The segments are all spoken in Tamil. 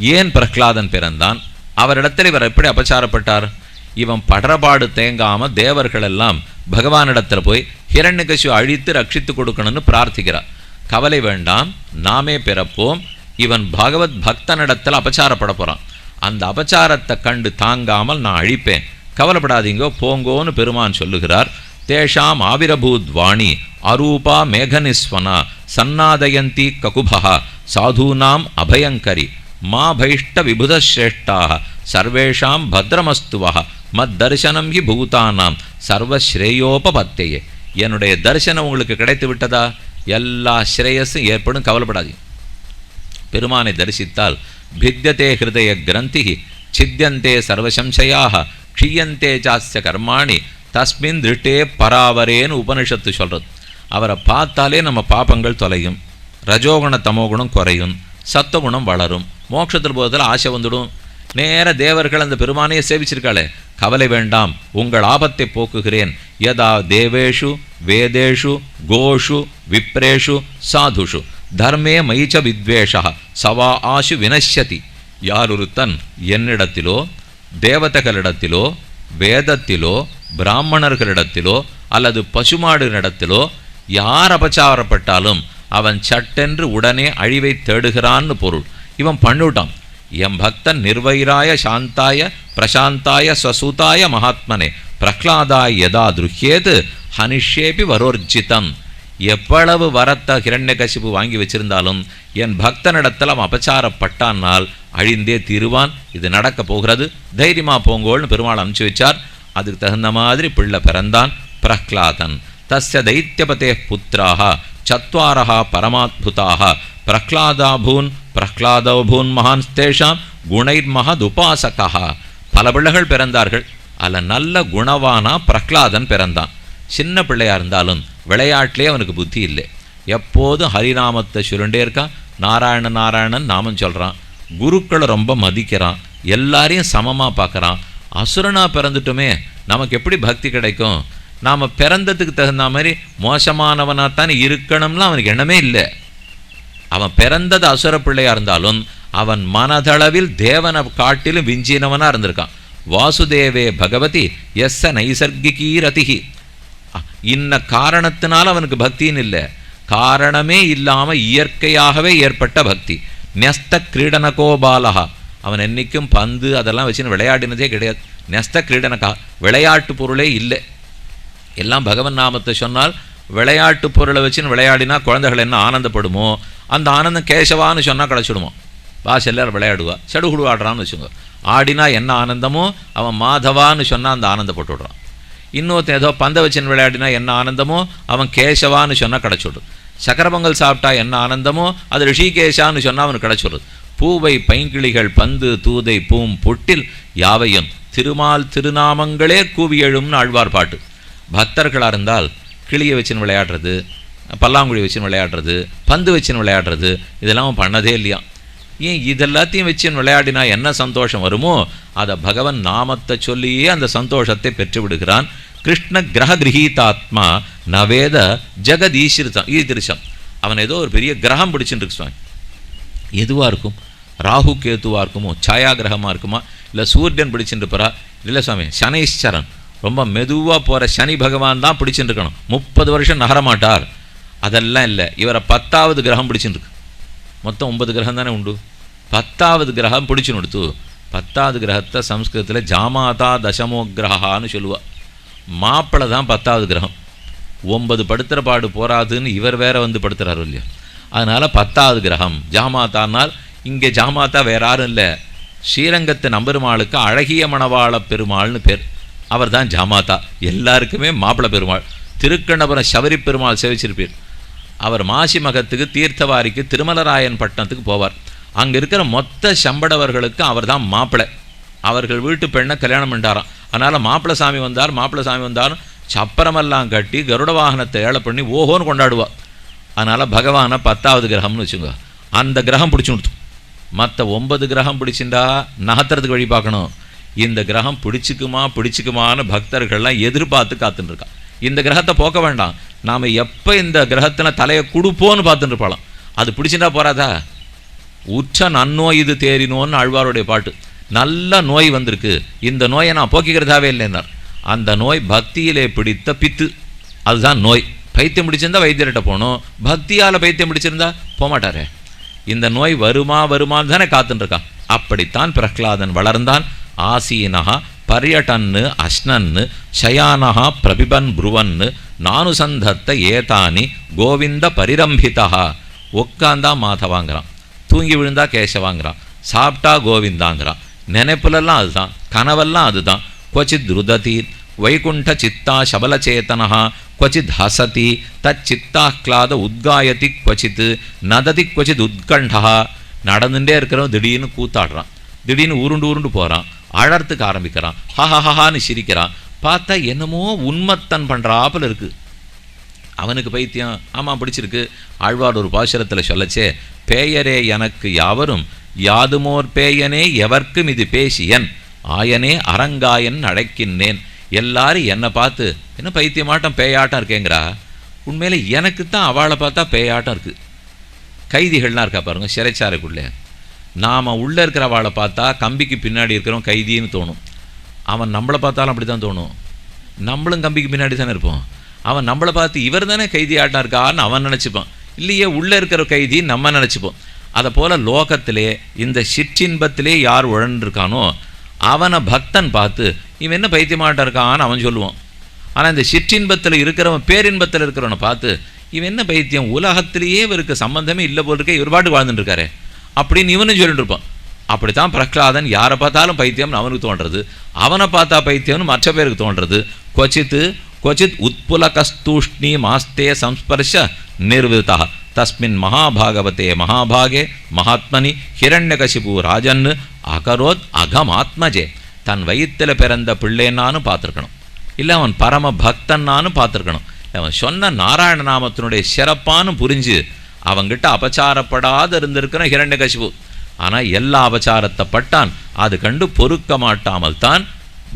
ஏன் பிரஹ்லாதன் பிறந்தான்? அவரிடத்தில் இவர் எப்படி அபச்சாரப்பட்டார்? இவன் படரபாடு தேங்காம தேவர்கள் எல்லாம் பகவானிடத்தில் போய் ஹிரண்யகசு அழித்து ரட்சித்து கொடுக்கணும்னு பிரார்த்திக்கிறார். கவலை வேண்டாம் நாமே பிறப்போம். இவன் பகவத் பக்தனிடத்தில் அபச்சாரப்பட போகிறான் அந்த அபச்சாரத்தை கண்டு தாங்காமல் நான் அழிப்பேன். கவலைப்படாதீங்கோ போங்கோன்னு பெருமான் சொல்லுகிறார். தேஷாம் ஆவிரபூத் வாணி அரூபா மேகனிஸ்வனா சன்னாதயந்தி ககுபா சாதூனாம் அபயங்கரி. மா பைஷ்ட சர்வேஷாம் பத்ரமஸ்துவா மத்தர்சனம் ஹி பூதானாம் சர்வஸ்ரேயோபபத்தையே என்னுடைய தரிசனம் உங்களுக்கு கிடைத்து விட்டதா எல்லா ஸ்ரேயஸும் ஏற்படும் கவலைப்படாதீங்க. பெருமானை தரிசித்தால் பித்தியதே ஹிருதய கிரந்தி சித்தியந்தே சர்வசம்சையாக க்ஷீயந்தே ஜாஸ்ய கர்மாணி தஸ்மின் திருஷ்டே பராவரேன்னு உபனிஷத்து சொல்கிறது அவரை பார்த்தாலே நம்ம பாப்பங்கள் தொலையும் ரஜோகுண தமோகுணம் குறையும் சத்துவகுணம் வளரும். மோட்சத்தில் போகிறதுல ஆசை வந்துடும். நேர தேவர்கள் அந்த பெருமானையே சேவிச்சிருக்காளே. கவலை வேண்டாம் உங்கள் ஆபத்தை போக்குகிறேன். யதா தேவேஷு வேதேஷு கோஷு விப்ரேஷு சாதுஷு. தர்மே மயிச்ச வித்வேஷா சவா ஆஷு வினஷ்யதி. யார் ஒருத்தன் என்னிடத்திலோ தேவதைகளிடத்திலோ வேதத்திலோ பிராமணர்களிடத்திலோ அல்லது பசுமாடுகளிடத்திலோ யார் அபச்சாரப்பட்டாலும் அவன் சட்டென்று உடனே அழிவை தேடுகிறான்னு பொருள். இவன் பண்ணுட்டான் எம் பக்தன் நிர்வைராய சாந்தாய பிரசாந்தாய ஸ்வசூதாய மகாத்மனே பிரஹ்லாதாய் எதா துருஹ்யேது ஹனிஷேபி வரோர்ஜிதம். எவ்வளவு வரத்த ஹிரண்யகசிபு வாங்கி வச்சிருந்தாலும் என் பக்தனிடத்தில் அவன் அபச்சாரப்பட்டானால் அழிந்தே தீருவான். இது நடக்க போகிறது. தைரியமா போங்கோள்னு பெருமாள் அனுப்பிச்சு வச்சார். அதுக்கு தகுந்த மாதிரி பிள்ளை பிறந்தான் பிரஹ்லாதன். தஸ்ய தைத்தியபதே புத்திராக சத்வாரா பரமாத்புதாக பிரஹ்லாதாபூன் பிரஹ்லாதபூன் மகான் தேஷாம் குணைர்மகதுபாசகா பல பிள்ளைகள் பிறந்தார்கள். அதில் நல்ல குணவானா பிரஹ்லாதன் பிறந்தான். சின்ன பிள்ளையா இருந்தாலும் விளையாட்டிலே அவனுக்கு புத்தி இல்லை. எப்போதும் ஹரிநாமத்தை சுருண்டே இருக்கான் நாராயண நாராயணன் நாமம் சொல்கிறான் குருக்களை ரொம்ப மதிக்கிறான். எல்லாரையும் சமமாக பார்க்குறான். அசுரனாக பிறந்துட்டுமே நமக்கு எப்படி பக்தி கிடைக்கும்? நாம் பிறந்ததுக்கு தகுந்த மாதிரி மோசமானவனாக தானே இருக்கணும்லாம் அவனுக்கு எண்ணமே இல்லை. அவன் பிறந்தது அசுர பிள்ளையாக இருந்தாலும் அவன் மனதளவில் தேவனை காட்டிலும் விஞ்சினவனாக இருந்திருக்கான். வாசுதேவே பகவதி எஸ்ஸ நைசர்கிகீ ரதிகி இன்ன காரணத்தினால் அவனுக்கு பக்தின்னு இல்லை. காரணமே இல்லாமல் இயற்கையாகவே ஏற்பட்ட பக்தி. நெஸ்த கிரீடனகோ பாலகா அவன் என்னைக்கும் பந்து அதெல்லாம் வச்சுன்னு விளையாடினதே கிடையாது. நெஸ்த கிரீடனகா விளையாட்டு பொருளே இல்லை. எல்லாம் பகவன் நாமத்தை சொன்னால் விளையாட்டு பொருளை வச்சுன்னு விளையாடினா குழந்தைகள் என்ன ஆனந்தப்படுமோ? அந்த ஆனந்தம் கேசவான்னு சொன்னால் கிடச்சிடுமோ பாஸ் எல்லாரும் விளையாடுவா. சடுகுடு ஆடுறான்னு வச்சுங்க ஆடினா என்ன ஆனந்தமோ? அவன் மாதவான்னு சொன்னால் அந்த ஆனந்தப்பட்டு விடுறான். இன்னொருத்தன் ஏதோ பந்த வச்சுன்னு விளையாடினா என்ன ஆனந்தமோ? அவன் கேசவான்னு சொன்னால் கிடச்சிடும் சக்கரபொங்கல் சாப்பிட்டா என்ன ஆனந்தமோ? அது ரிஷிகேஷான்னு சொன்னால் அவனுக்கு கிடச்சிடுது பூவை பைங்கிளிகள் பந்து தூதை பூம் பொட்டில் யாவையும் திருமால் திருநாமங்களே கூவி எழும்னு ஆழ்வார் பாட்டு. பக்தர்களாக இருந்தால் கிளியை வச்சுன்னு விளையாடுறது பல்லாங்குழி வச்சுன்னு விளையாடுறது பந்து வச்சுன்னு விளையாடுறது இதெல்லாம் பண்ணதே இல்லையா? ஏன் இதெல்லாத்தையும் வச்சுன்னு விளையாடினா என்ன சந்தோஷம் வருமோ? அதை பகவன் நாமத்தை சொல்லியே அந்த சந்தோஷத்தை பெற்று விடுகிறான். கிருஷ்ண கிரக கிரகீதாத்மா நவேத ஜெகத் ஈஸ்வரிதம் ஈதிருஷம். அவன் ஏதோ ஒரு பெரிய கிரகம் பிடிச்சுட்டு இருக்கு சுவாமி. எதுவாக இருக்கும்? ராகு கேத்துவாக இருக்குமோ? சாயா கிரகமாக இருக்குமா? இல்லை சூரியன் பிடிச்சிட்டு போகிறா இல்லை சுவாமி சனீஸ்வரன். ரொம்ப மெதுவாக போகிற சனி பகவான் தான் பிடிச்சிட்டு இருக்கணும் முப்பது வருஷம் நகரமாட்டார். அதெல்லாம் இல்லை. இவரை பத்தாவது கிரகம் பிடிச்சிருக்கு மொத்தம் ஒன்பது கிரகம் தானே உண்டு? பத்தாவது கிரகம் பிடிச்சுன்னு கொடுத்து பத்தாவது கிரகத்தை சம்ஸ்கிருதத்தில் ஜாமாதா தசமோ கிரகான்னு சொல்லுவாள் மாப்பிள்ளை தான் பத்தாவது கிரகம். ஒன்பது படுத்துகிற பாடு போராதுன்னு இவர் வேற வந்து படுத்துகிறாரு இல்லையா. அதனால் பத்தாவது கிரகம். ஜாமாத்தானால் இங்கே ஜாமாத்தா வேற யாரும் இல்லை. ஸ்ரீரங்கத்து நம்பெருமாளுக்கு அழகிய மணவாள பெருமாள்னு பேர். அவர் தான் ஜாமாத்தா. எல்லாருக்குமே மாப்பிள பெருமாள். திருக்கண்ணபுரம் சபரி பெருமாள் சேவிச்சிருப்பீர். அவர் மாசி மகத்துக்கு தீர்த்தவாரிக்கு திருமலராயன் பட்டணத்துக்கு போவார். அங்கே இருக்கிற மொத்த சம்படவர்களுக்கு அவர் தான் மாப்பிள்ளை அவர்கள் வீட்டு பெண்ணை கல்யாணம் பண்ணிட்டாராம். அதனால் மாப்பிள்ளை சாமி வந்தார் மாப்பிள்ளை சாமி வந்தார். சப்பரமெல்லாம் கட்டி கருட வாகனத்தை ஏழை பண்ணி ஓஹோன்னு கொண்டாடுவார் அதனால் பகவானை பத்தாவது கிரகம்னு வச்சுங்க. அந்த கிரகம் பிடிச்சி கொடுத்து மற்ற ஒன்பது கிரகம் பிடிச்சிருந்தா நகத்துறதுக்கு வழி பார்க்கணும். இந்த கிரகம் பிடிச்சிக்குமா பிடிச்சிக்குமான்னு பக்தர்கள்லாம் எதிர்பார்த்து காத்துட்டுருக்கா இந்த கிரகத்தை போக்க வேண்டாம். நாம் எப்போ இந்த கிரகத்தில் தலையை கொடுப்போன்னு பார்த்துட்டு இருப்பாளாம் அது பிடிச்சிட்டா போறாதா? உற்ற நன்னோய் இது தேறினோன்னு ஆழ்வாருடைய பாட்டு. நல்ல நோய் வந்திருக்கு. இந்த நோயை நான் போக்கிக்கிறதாவே இல்லைன்னார். அந்த நோய் பக்தியிலே பிடித்த பித்து. அதுதான் நோய். பைத்தியம் பிடிச்சிருந்தா வைத்தியர்கிட்ட போகணும். பக்தியால் பைத்தியம் பிடிச்சிருந்தா போகமாட்டாரே இந்த நோய் வருமா வருமான்னு தானே காத்துன்னு இருக்கான் அப்படித்தான் பிரஹ்லாதன் வளர்ந்தான். ಆಸೀನಃ ಪರ್ಯಟನ್ அஷ்னன்னு ಶಯಾನಃ பிரபிபன் ಬ್ರುವನ್ நானுசந்தத்த ஏதானி கோவிந்த பரிரம்பிதா உக்காந்தா மாதவாங்கிறான். தூங்கி விழுந்தா கேச சாப்பிட்டா கோவிந்தாங்கிறான். நினைப்புலெல்லாம் அதுதான். கனவெல்லாம் அதுதான். கொச்சித் ருததி வைகுண்ட சித்தா சபலச்சேதனா கொச்சித் ஹசதி தச்சித்தாஹ்லாத உத்காயதி கொச்சித்து நததி கொச்சித் உத்கண்டா நடந்துட்டே இருக்கிறவன் திடீர்னு கூத்தாடுறான். திடீர்னு உருண்டு உருண்டு போகிறான் அழறத்துக்கு ஆரம்பிக்கிறான். ஹஹஹஹான்னு சிரிக்கிறான். பார்த்தா என்னமோ உண்மத்தன் பண்ணுறாப்புல இருக்குது அவனுக்கு பைத்தியம். ஆமாம் பிடிச்சிருக்கு. ஆழ்வார் ஒரு பாசுரத்தில் சொல்லச்சே பேயரே எனக்கு யாவரும் யாதுமோர் பேயனே எவர்க்கும் இது பேசியன் ஆயனே அரங்காயன் அழைக்கின்றேன் எல்லாரும் என்னை பார்த்து என்ன பைத்தியமாட்டம் பேயாட்டம் இருக்கேங்கிறா? உண்மையில் எனக்கு தான் அவளை பார்த்தா பேயாட்டம் இருக்குது கைதிகள்லாம் இருக்கா பாருங்க சிறைச்சாரைக்குள்ளே நாம் உள்ளே இருக்கிறவாளை பார்த்தா கம்பிக்கு பின்னாடி இருக்கிறவன் கைதின்னு தோணும். அவன் நம்மளை பார்த்தாலும் அப்படி தான் தோணும். நம்மளும் கம்பிக்கு பின்னாடி தானே இருப்போம். அவன் நம்மளை பார்த்து இவர் தானே கைதி ஆட்டம் இருக்கான்னு அவன் நினச்சிப்பான். இல்லையே உள்ளே இருக்கிற கைதி நம்ம நினச்சிப்போம். அதை போல் லோகத்திலே இந்த சிற்றின்பத்திலே யார் உழன்றிருக்கானோ அவனை பக்தன் பார்த்து இவன் என்ன பைத்தியமாட்டம் இருக்கான்னு அவன் சொல்லுவான். ஆனால் இந்த சிற்றின்பத்தில் இருக்கிறவன் பேரின்பத்தில் இருக்கிறவனை பார்த்து இவன் என்ன பைத்தியம்? உலகத்திலேயே இவருக்கு சம்பந்தமே இல்லை போல் இருக்கே இவர் பாட்டு வாழ்ந்துட்டுருக்காரு அப்படின்னு இவனும் சொல்லிட்டு இருப்பான். அப்படித்தான் பிரகலாதன் யாரை பார்த்தாலும் பைத்தியம்னு அவனுக்கு தோன்றது. அவனை பார்த்தா பைத்தியம்னு மற்ற பேருக்கு தோன்றது. கொச்சித்து கொச்சித் உத்புலகஸ்தூஷ்ணி மாஸ்தே சம்ஸ்பர்ஷ நிர்விதா தஸ்மின் மகாபாகவதே மகாபாகே மகாத்மனி ஹிரண்யகசிபு ராஜன் அகரோத் அகமாத்மஜே. தன் வயிற்றில் பிறந்த பிள்ளைன்னானு பார்த்துருக்கணும். இல்லை அவன் பரம பக்தன்னானு பார்த்துருக்கணும். அவன் சொன்ன நாராயண நாமத்தினுடைய சிறப்பானு புரிஞ்சு அவங்கிட்ட அபச்சாரப்படாத இருந்திருக்கிற ஹிரண்யகசிபு ஆனால் எல்லா அபச்சாரத்தை பட்டான். அது கண்டு பொறுக்க மாட்டாமல் தான்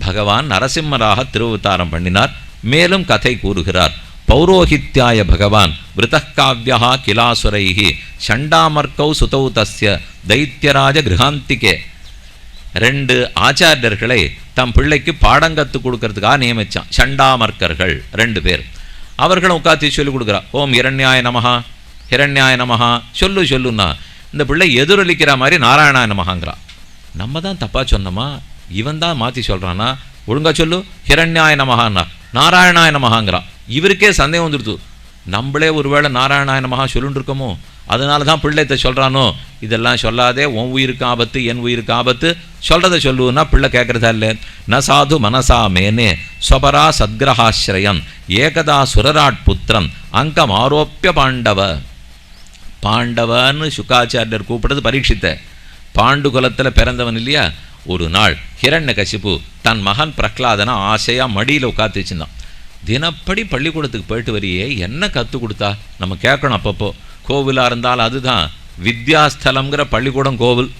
பகவான் நரசிம்மராக திருவுத்தாரம் பண்ணினார். மேலும் கதை கூறுகிறார். பௌரோஹித்யாய பகவான் விரதக்காவியா கிலாசுரைகி சண்டாமர்க்கௌ சுதௌ தஸ்ய தைத்தியராஜ கிரகாந்திகே. ரெண்டு ஆச்சாரியர்களை தம் பிள்ளைக்கு பாடம் கற்றுக் கொடுக்கறதுக்காக நியமிச்சான். சண்டாமர்க்கர்கள் ரெண்டு பேர். அவர்களும் உட்காந்து சொல்லிக் கொடுக்குறா ஓம் இரண்யாய நமஹா. ஹிரண்யாய நமகா சொல்லு சொல்லுன்னா. இந்த பிள்ளை எதிரொலிக்கிற மாதிரி நாராயணாய நமஹாங்கிறா. நம்ம தான் தப்பாக சொன்னோமா? இவன் தான் மாற்றி சொல்கிறானா ஒழுங்காக சொல்லு. ஹிரண்யாய நமகான்னா நாராயணாய நமகாங்கிறான் இவருக்கே சந்தேகம் வந்துடுது. நம்மளே ஒருவேளை நாராயணாய நமகா சொல்லுன்னு இருக்கோமோ அதனால தான் பிள்ளைத்த சொல்கிறானோ இதெல்லாம் சொல்லாதே உன் உயிருக்கு ஆபத்து என் உயிருக்கு ஆபத்து. சொல்கிறத சொல்லுன்னா பிள்ளை கேட்குறதா இல்லை? ந சாது மனசா மேனே ஸ்வபரா சத்கிரகாசிரயன் ஏகதா சுரராட் புத்திரன் அங்கம் ஆரோப்பிய பாண்டவ. பாண்டவன்னு சுக்காச்சாரியர் கூப்பிட்டது பரீட்சித்த. பாண்டு குலத்தில் பிறந்தவன் இல்லையா? ஒரு நாள் ஹிரண்ய கசிப்பு தன் மகன் பிரகலாதனை ஆசையாக மடியில் உட்காந்து வச்சுருந்தான். தினப்படி பள்ளிக்கூடத்துக்கு போயிட்டு வரியே என்ன கற்றுக் கொடுத்தா? நம்ம கேட்கணும் அப்பப்போ. கோவிலாக இருந்தால் அதுதான். வித்யாஸ்தலம்ங்கிற பள்ளிக்கூடம் கோவில்.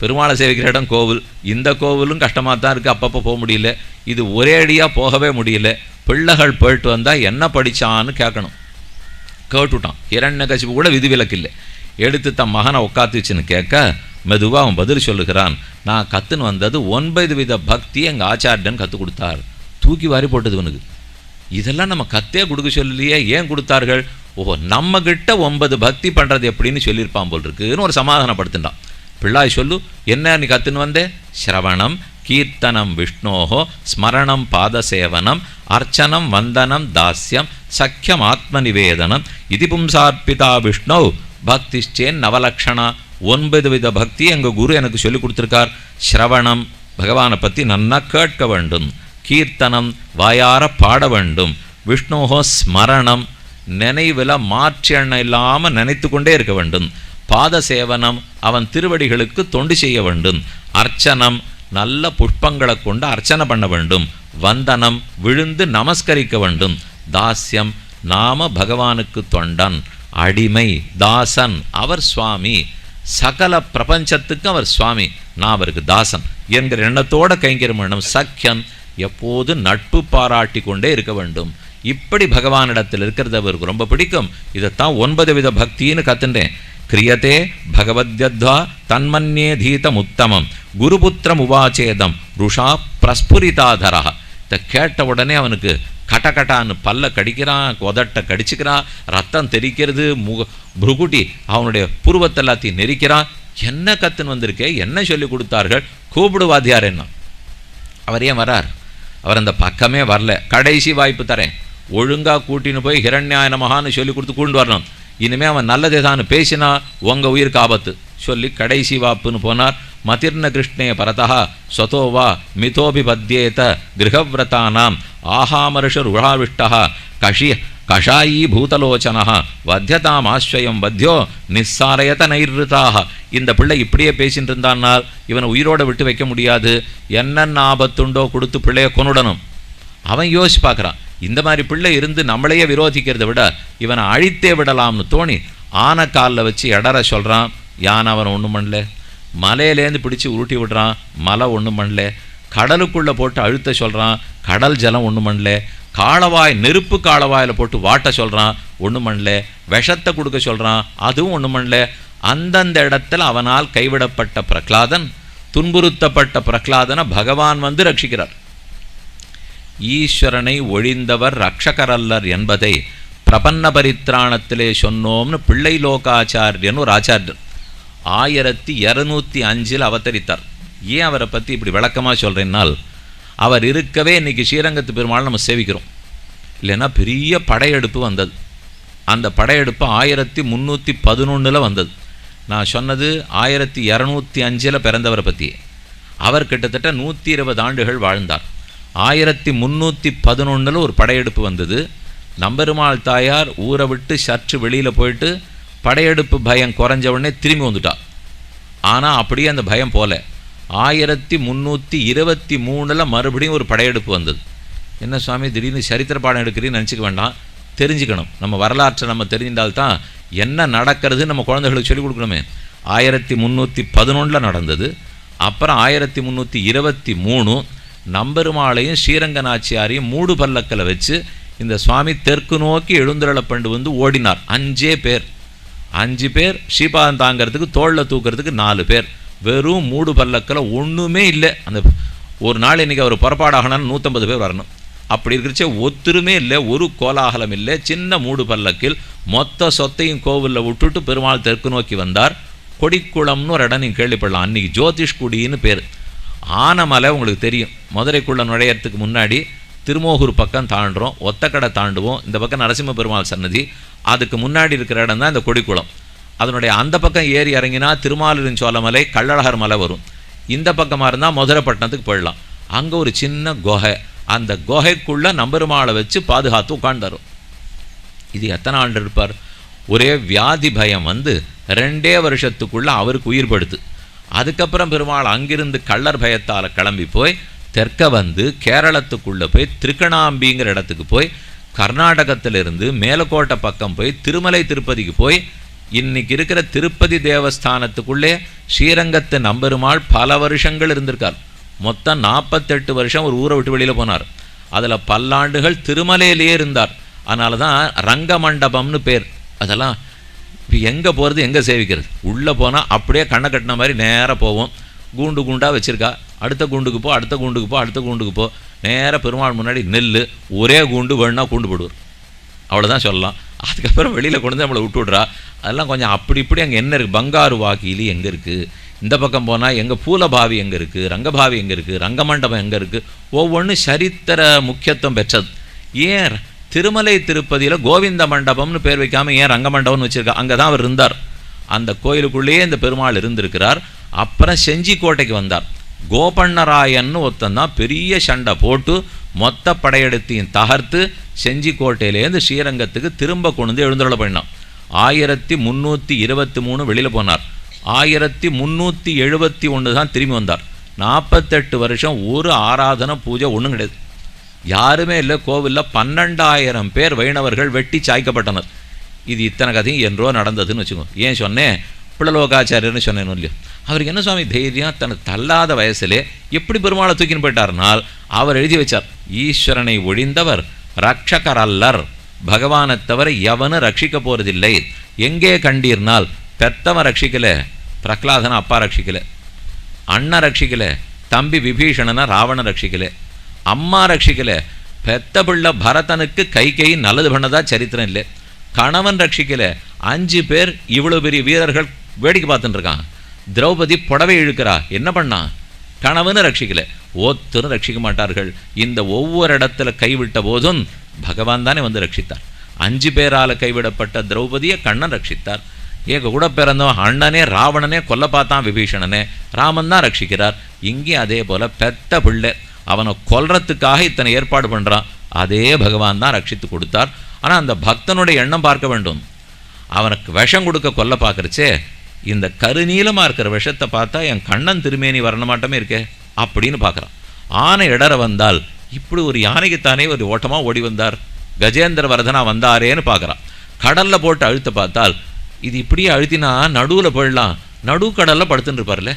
பெருமாளை சேவிக்கிற இடம் கோவில். இந்த கோவிலும் கஷ்டமாக தான் இருக்குது அப்பப்போ போக முடியல. இது ஒரே அடியாக போகவே முடியல. பிள்ளைகள் போயிட்டு வந்தால் என்ன படித்தான்னு கேட்கணும். கேட்டுட்டான். கசிப்பு கூட விதிவிலக்கு இல்லை எடுத்து தன் மகனை உட்காந்து வச்சுன்னு கேட்க மெதுவாக அவன் பதில் சொல்லுகிறான் நான் கற்றுன்னு வந்தது ஒன்பது வித பக்தி எங்கள் ஆச்சாரியன் கற்றுக் கொடுத்தார். தூக்கி வாரி போட்டது உனக்கு. இதெல்லாம் நம்ம கத்தே கொடுக்க சொல்லலையே ஏன் கொடுத்தார்கள்? ஓஹோ நம்ம ஒன்பது பக்தி பண்ணுறது எப்படின்னு சொல்லியிருப்பான் போல் இருக்குன்னு ஒரு சமாதானப்படுத்தினான் பிள்ளாய் சொல்லு என்ன நீ கத்துன்னு வந்தே? சிரவணம் கீர்த்தனம் விஷ்ணோகோ ஸ்மரணம் பாதசேவனம் அர்ச்சனம் வந்தனம் தாஸ்யம் சக்கியம் ஆத்மநிவேதனம் இது பும்சார்பிதா விஷ்ணோ பக்திஷ்டேன் நவலக்ஷணா ஒன்பது வித பக்தி எங்கள் குரு எனக்கு சொல்லி கொடுத்துருக்கார். ஸ்ரவணம் பகவானை பற்றி நன்னா கேட்க வேண்டும். கீர்த்தனம் வாயார பாட வேண்டும். விஷ்ணோஹோ ஸ்மரணம் நினைவில் மாற்றி எண்ணம் இல்லாமல் நினைத்து கொண்டே இருக்க வேண்டும். பாத சேவனம் அவன் திருவடிகளுக்கு தொண்டு செய்ய வேண்டும். அர்ச்சனம் நல்ல புஷ்பங்களை கொண்டு அர்ச்சனை பண்ண வேண்டும். வந்தனம் விழுந்து நமஸ்கரிக்க வேண்டும். தாஸ்யம் நாம பகவானுக்கு தொண்டன். அடிமை தாசன் அவர் சுவாமி. சகல பிரபஞ்சத்துக்கு அவர் சுவாமி. நான் அவருக்கு தாசன் என்கிற எண்ணத்தோட கைங்கரம் வேண்டும் சக்கியம் எப்போது நட்பு பாராட்டி கொண்டே இருக்க வேண்டும். இப்படி பகவானிடத்தில் இருக்கிறது அவருக்கு ரொம்ப பிடிக்கும். இதைத்தான் ஒன்பது வித பக்தின்னு கத்துட்டேன். கிரியதே பகவத்யத்வா தன்மன்யேதீதமுத்தமம் குருபுத்திரம் உவாச்சேதம் ருஷா பிரஸ்புரிதாதரா இதை கேட்ட உடனே அவனுக்கு கட்டகட்டான்னு பல்ல கடிக்கிறான் உதட்ட கடிச்சுக்கிறான் ரத்தம் தெறிக்கிறது முக புருகுட்டி அவனுடைய புருவத்தை எல்லாத்தையும் நெரிக்கிறான் என்ன கத்துன்னு வந்திருக்கே? என்ன சொல்லி கொடுத்தார்கள்? கூப்பிடு வாத்தியார் என்ன? அவர் ஏன் வரார்? அவர் அந்த பக்கமே வரல. கடைசி வாய்ப்பு தரேன். ஒழுங்காக கூட்டின்னு போய் ஹிரண்யாயன நமகான்னு சொல்லி கொடுத்து கொண்டு வரணும். இனிமே அவன் நல்லதே தான் பேசினா உங்க உயிருக்கு ஆபத்து. சொல்லி கடைசி வாப்புன்னு போனார். மதிர்ன கிருஷ்ணே பரதா ஸ்வதோ வா மிதோபி பத்யேத கிரகவிரதானாம் ஆஹாமருஷ ருழாவிஷ்டா கஷி கஷாயீ பூதலோச்சனா வத்தியதாம் ஆஸ்வயம் வத்தியோ நிஸ்ஸாரயத நைருதாக இந்த பிள்ளை இப்படியே பேசிட்டு இருந்தான்னால் இவனை உயிரோட விட்டு வைக்க முடியாது. என்னென்ன ஆபத்துண்டோ கொடுத்து பிள்ளைய கொன்னுடணும். அவன் யோசிச்சு பார்க்குறான். இந்த மாதிரி பிள்ளை இருந்து நம்மளையே விரோதிக்கிறதை விட இவனை அழித்தே விடலாம்னு தோணி ஆன காலில் வச்சு எடற சொல்கிறான் யானை அவன் ஒன்றும் பண்ணல? மலையிலேருந்து பிடிச்சி உருட்டி விடுறான் மலை ஒன்றும் பண்ணல. கடலுக்குள்ளே போட்டு அழுத்த சொல்கிறான் கடல் ஜலம் ஒன்றும் பண்ணல. காளவாய் நெருப்பு காளவாயில் போட்டு வாட்ட சொல்கிறான் ஒன்றும் பண்ணல. விஷத்தை கொடுக்க சொல்கிறான் அதுவும் ஒன்றும் பண்ணல. அந்தந்த இடத்துல அவனால் கைவிடப்பட்ட பிரகலாதன் துன்புறுத்தப்பட்ட பிரகலாதனை பகவான் வந்து ரட்சிக்கிறார். ஈஸ்வரனை ஒழிந்தவர் ரக்ஷகரல்லர் என்பதை பிரபன்ன பரித்ராணத்திலே சொன்னோம்னு பிள்ளை லோகாச்சாரியன் ஒரு ஆச்சாரியன். ஆயிரத்தி இரநூத்தி அஞ்சில் அவதரித்தார். ஏன் அவரை பற்றி இப்படி விளக்கமாக சொல்கிறேன்னால் அவர் இருக்கவே இன்னைக்கு ஸ்ரீரங்கத்து பெருமாள் நம்ம சேவிக்கிறோம். இல்லைன்னா பெரிய படையெடுப்பு வந்தது. அந்த படையெடுப்பு ஆயிரத்தி முந்நூற்றி பதினொன்றில் வந்தது. நான் சொன்னது ஆயிரத்தி இரநூத்தி அஞ்சில் பிறந்தவரை பற்றி அவர் கிட்டத்தட்ட நூற்றி இருபது ஆண்டுகள் வாழ்ந்தார். ஆயிரத்தி முந்நூற்றி பதினொன்றில் ஒரு படையெடுப்பு வந்தது. நம்பெருமாள் தாயார் ஊரை விட்டு சற்று வெளியில் போயிட்டு படையெடுப்பு பயம் குறைஞ்ச உடனே திரும்பி வந்துட்டா. ஆனால் அப்படியே அந்த பயம் போல. ஆயிரத்தி முந்நூற்றி இருபத்தி மூணில் மறுபடியும் ஒரு படையெடுப்பு வந்தது. என்ன சுவாமி திடீர்னு சரித்திர பாடம் எடுக்கிறீன்னு நினச்சிக்க வேண்டாம். தெரிஞ்சுக்கணும். நம்ம வரலாற்றை நம்ம தெரிஞ்சிருந்தால்தான் என்ன நடக்கிறது நம்ம குழந்தைகளுக்கு சொல்லிக் கொடுக்கணுமே. ஆயிரத்தி முந்நூற்றி பதினொன்றில் நடந்தது. அப்புறம் ஆயிரத்தி முந்நூற்றி இருபத்தி மூணு நம்பெருமாளையும் ஸ்ரீரங்க நாச்சியாரையும் மூடு பல்லக்கில் வச்சு இந்த சுவாமி தெற்கு நோக்கி எழுந்துருளை பண்டு வந்து ஓடினார். அஞ்சே பேர். அஞ்சு பேர் ஸ்ரீபாதம் தாங்கிறதுக்கு தோளில் தூக்கிறதுக்கு நாலு பேர். வெறும் மூடு பல்லக்கில் ஒன்றுமே இல்லை. அந்த ஒரு நாள் இன்றைக்கி அவர் புறப்பாடாகணும்னு நூற்றம்பது பேர் வரணும். அப்படி இருக்கிறச்சே ஒத்துருமே இல்லை ஒரு கோலாகலம் இல்லை. சின்ன மூடு பல்லக்கில் மொத்த சொத்தையும் கோவிலில் விட்டுட்டு பெருமாள் தெற்கு நோக்கி வந்தார். கொடிக்குளம்னு ஒரு இடம் நீங்கள் கேள்விப்படலாம். அன்றைக்கி ஜோதிஷ்குடின்னு பேர். ஆனமலை உங்களுக்கு தெரியும். மதுரைக்குள்ளே நுழையறதுக்கு முன்னாடி திருமோகூர் பக்கம் தாண்டுறோம். ஒத்தக்கடை தாண்டுவோம். இந்த பக்கம் நரசிம்ம பெருமாள் சன்னதி. அதுக்கு முன்னாடி இருக்கிற இடம் தான் இந்த கொடிக்குளம். அதனுடைய அந்த பக்கம் ஏறி இறங்கினா திருமாலிருஞ்சோலமலை கள்ளழகர் மலை வரும். இந்த பக்கமாக இருந்தால் மதுரைப்பட்டினத்துக்கு போயிடலாம். அங்கே ஒரு சின்ன குகை. அந்த குகைக்குள்ளே நம்பெருமாளை வச்சு பாதுகாத்து உட்காண்டாரு இது எத்தனை ஆண்டு இருப்பார்? ஒரே வியாதி பயம் வந்து ரெண்டே வருஷத்துக்குள்ளே அவருக்கு உயிர் படுத்து. அதுக்கப்புறம் பெருமாள் அங்கிருந்து கள்ளர் பயத்தால் கிளம்பி போய் தெற்க வந்து கேரளத்துக்குள்ளே போய் திருக்கணாம்பிங்கிற இடத்துக்கு போய் கர்நாடகத்திலிருந்து மேலக்கோட்டை பக்கம் போய் திருமலை திருப்பதிக்கு போய் இன்னைக்கு இருக்கிற திருப்பதி தேவஸ்தானத்துக்குள்ளே ஸ்ரீரங்கத்து நம்பெருமாள் பல வருஷங்கள் இருந்திருக்கார். மொத்தம் நாற்பத்தெட்டு வருஷம் ஒரு ஊரை விட்டு வெளியில் போனார். அதில் பல்லாண்டுகள் திருமலையிலேயே இருந்தார். அதனால தான் ரங்க மண்டபம்னு பேர். அதெல்லாம் இப்போ எங்கே போகிறது எங்கே சேவிக்கிறது? உள்ளே போனால் அப்படியே கண்ணை கட்டின மாதிரி நேராக போவோம். கூண்டு கூண்டாக வச்சுருக்கா. அடுத்த கூண்டுக்கு போ அடுத்த கூண்டுக்கு போ அடுத்த கூண்டுக்கு போ. நேராக பெருமாள் முன்னாடி நெல் ஒரே கூண்டு வேணுன்னா கூண்டு போடுவார். அவ்வளோதான் சொல்லலாம். அதுக்கப்புறம் வெளியில் கொண்டு வந்து நம்மளை விட்டு விட்றா. அதெல்லாம் கொஞ்சம் அப்படி இப்படி அங்கே என்ன இருக்குது பங்காரு வாக்கிலி எங்கே இருக்குது இந்த பக்கம் போனால் எங்கள் பூலபாவி எங்கே இருக்குது ரங்கபாவி எங்கே இருக்குது ரங்கமண்டபம் எங்கே இருக்குது ஒவ்வொன்றும் சரித்திர முக்கியத்துவம் பெற்றது. ஏன் திருமலை திருப்பதியில் கோவிந்த மண்டபம்னு பேர் வைக்காமல் ஏன் ரங்கமண்டபம்னு வச்சுருக்கா? அங்கே தான் அவர் இருந்தார். அந்த கோயிலுக்குள்ளேயே இந்த பெருமாள் இருந்திருக்கிறார். அப்புறம் செஞ்சிக்கோட்டைக்கு வந்தார். கோபண்ணராயன் ஒருத்தன் தான் பெரிய சண்டை போட்டு மொத்த படையெடுத்தையும் தகர்த்து செஞ்சிக்கோட்டையிலேருந்து ஸ்ரீரங்கத்துக்கு திரும்ப கொண்டு வந்து எழுந்துள்ள பண்ணான் ஆயிரத்தி முந்நூற்றி இருபத்தி மூணு வெளியில் போனார். ஆயிரத்தி முந்நூற்றி எழுபத்தி ஒன்று தான் திரும்பி வந்தார். நாற்பத்தெட்டு வருஷம் ஒரு ஆராதனை பூஜை ஒன்றும் கிடையாது. யாருமே இல்லை கோவிலில் பன்னெண்டாயிரம் பேர் வைணவர்கள் வெட்டி சாய்க்கப்பட்டனர். இது இத்தனை கதையும் என்றோ நடந்ததுன்னு வச்சுக்கோங்க ஏன் சொன்னேன் பிள்ளலோகாச்சாரியர்னு சொன்னேன் இல்லையோ. அவருக்கு என்ன சுவாமி தைரியம்? தனக்கு தள்ளாத வயசுலே எப்படி பெருமாளை தூக்கின்னு போயிட்டார்னால் அவர் எழுதி வச்சார் ஈஸ்வரனை ஒழிந்தவர் ரக்ஷகர் அல்லர் பகவானை தவிர எவனும் ரட்சிக்க போகிறதில்லை எங்கே கண்டீர்னால் பெத்தவன் ரட்சிக்கலை பிரகலாதனை அப்பா ரட்சிக்கலை. அண்ணன் ரட்சிக்கலை தம்பி விபீஷணனை ராவணன் ரட்சிக்கலை. அம்மா ரட்சிக்கலை. பெத்த பிள்ளை பரதனுக்கு கை கை நல்லது பண்ணதா சரித்திரம் இல்லை. கணவன் ரட்சிக்கலை. அஞ்சு பேர் இவ்வளோ பெரிய வீரர்கள் வேடிக்கை பார்த்துட்டு இருக்கான் திரௌபதி புடவை இழுக்கிறா. என்ன பண்ணா? கணவனு ரட்சிக்கலை. ஒருத்தரும் ரட்சிக்க மாட்டார்கள். இந்த ஒவ்வொரு இடத்துல கைவிட்ட போதும் பகவான் தானே வந்து ரட்சித்தார். அஞ்சு பேரால் கைவிடப்பட்ட திரௌபதியை கண்ணன் ரட்சித்தார். ஏக கூட பிறந்தவன் அண்ணனே ராவணனே கொல்ல பார்த்தான் விபீஷணனே. ராமன் தான் ரட்சிக்கிறார். இங்கேயும் அதே போல் பெத்த பிள்ளை அவனை கொல்றத்துக்காக இத்தனை ஏற்பாடு பண்ணுறான் அதே பகவான் தான் ரட்சித்து கொடுத்தார். ஆனால் அந்த பக்தனுடைய எண்ணம் பார்க்க வேண்டும். அவனுக்கு விஷம் கொடுக்க கொல்ல பார்க்குறச்சே இந்த கருநீளமாக இருக்கிற விஷத்தை பார்த்தா என் கண்ணன் திருமேனி வரண மாட்டமே இருக்கே அப்படின்னு பார்க்குறான். ஆனை இடற வந்தால் இப்படி ஒரு யானைக்குத்தானே ஒரு ஓட்டமாக ஓடி வந்தார்? கஜேந்திர வரதனா வந்தாரேன்னு பார்க்கறான். கடலில் போட்டு அழுத்த பார்த்தால் இது இப்படியே அழுத்தினா நடுவில் போயிடலாம். நடு கடலில் படுத்துட்டு இருப்பார்ல?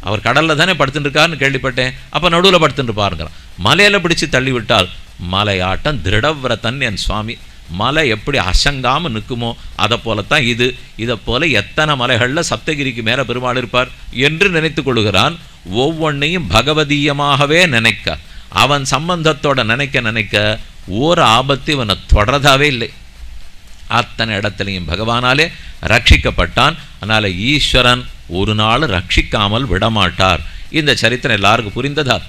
அவர் கடலில் தானே படுத்துட்டுருக்காருன்னு கேள்விப்பட்டேன். அப்போ நடுவில் படுத்துட்டு பாருங்கிறான் மலையில் பிடிச்சு தள்ளிவிட்டால் மலையாட்டம் திருடவிரதன் என் சுவாமி. மலை எப்படி அசங்காமல் நிற்குமோ அதை போலத்தான் இது. இதை போல எத்தனை மலைகளில் சப்தகிரிக்கு மேலே பெருமாள் இருப்பார் என்று நினைத்து கொள்கிறான். ஒவ்வொன்றையும் பகவதீயமாகவே நினைக்க. அவன் சம்பந்தத்தோட நினைக்க நினைக்க ஓர் ஆபத்து இவனை தொடர்தாவே இல்லை. அத்தனை இடத்துலையும் பகவானாலே ரட்சிக்கப்பட்டான். அதனால் ஈஸ்வரன் ஒரு நாள் ரட்சிக்காமல் விடமாட்டார். இந்த சரித்திரம் எல்லாருக்கும் புரிந்ததா?